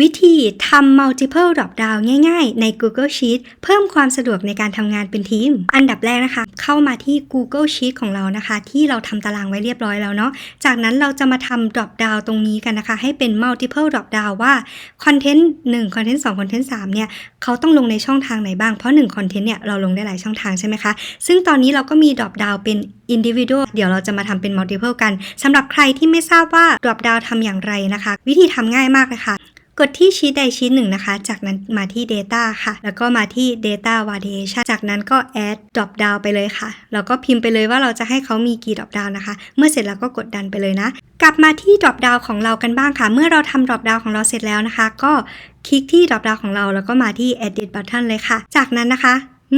วิธีทำ multiple drop down ง่ายๆ ใน Google Sheet เพิ่มความสะดวกในการทำงานเป็นทีม อันดับแรกนะคะ เข้ามาที่ Google Sheet ของเรานะคะ ที่เราทำตารางไว้เรียบร้อยแล้วเนาะ จากนั้นเราจะมาทำ drop down ตรงนี้กันนะคะ ให้เป็น multiple drop down ว่า content 1 content 2 content 3เนี่ย เขาต้องลงในช่องทางไหนบ้าง เพราะ1 content เนี่ย เราลงได้หลายช่องทางใช่ไหมคะ ซึ่งตอนนี้เราก็มี drop down เป็น individual เดี๋ยวเราจะมาทำเป็น multiple กันสำหรับใครที่ไม่ทราบว่า drop down ทำอย่างไรนะคะ วิธีทำง่ายมากเลยค่ะ กดที่ชีตใดชีตหนึ่งนะคะ จากนั้นมาที่ Data ค่ะ แล้วก็มาที่ Data validation จากนั้นก็ Add Drop Down ไปเลยค่ะ แล้วก็พิมพ์ไปเลยว่าเราจะให้เขามีกี่ Drop Down นะคะ เมื่อเสร็จแล้วก็กดดันไปเลยนะ กลับมาที่ Drop Down ของเรากันบ้างค่ะ เมื่อเราทำ Drop Down ของเราเสร็จแล้วนะคะ ก็คลิกที่ Drop Down ของเราแล้วก็มาที่ Edit Button เลยค่ะ จากนั้นนะคะ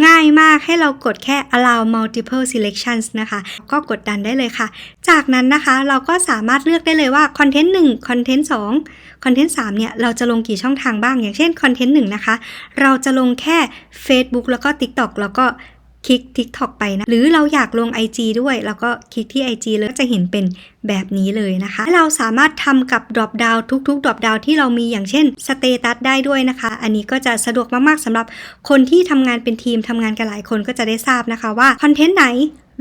ง่ายมากให้เรากดแค่ allow multiple selections นะคะ ก็กดดันได้เลยค่ะ จากนั้นนะคะเราก็สามารถเลือกได้เลยว่าคอนเทนต์1คอนเทนต์2คอนเทนต์3เนี่ยเราจะลงกี่ช่องทางบ้าง อย่างเช่นคอนเทนต์1นะคะ เราจะลงแค่ Facebook แล้วก็ TikTok แล้วก็ คลิก TikTok ไปนะ หรือเราอยากลง IG ด้วย แล้วก็คลิกที่ IG เลยก็จะเห็นเป็นแบบนี้เลยนะคะ เราสามารถทำกับ drop down ทุกๆ drop down ที่เรามีอย่างเช่น status ได้ด้วยนะคะ อันนี้ก็จะสะดวกมากๆสำหรับคนที่ทำงานเป็นทีมทำงานกันหลายคนก็จะได้ทราบนะคะว่าคอนเทนต์ไหน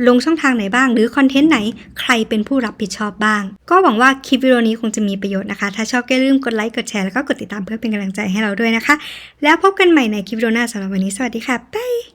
ลงช่องทางไหนบ้าง หรือคอนเทนต์ไหนใครเป็นผู้รับผิดชอบบ้าง ก็หวังว่าคลิปวิดีโอนี้คงจะมีประโยชน์นะคะ ถ้าชอบก็อย่าลืมกดไลค์กดแชร์แล้วก็กดติดตามเพื่อเป็นกำลังใจให้เราด้วยนะคะ แล้วพบกันใหม่ในคลิปวิดีโอหน้าสำหรับวันนี้สวัสดีค่ะบ๊าย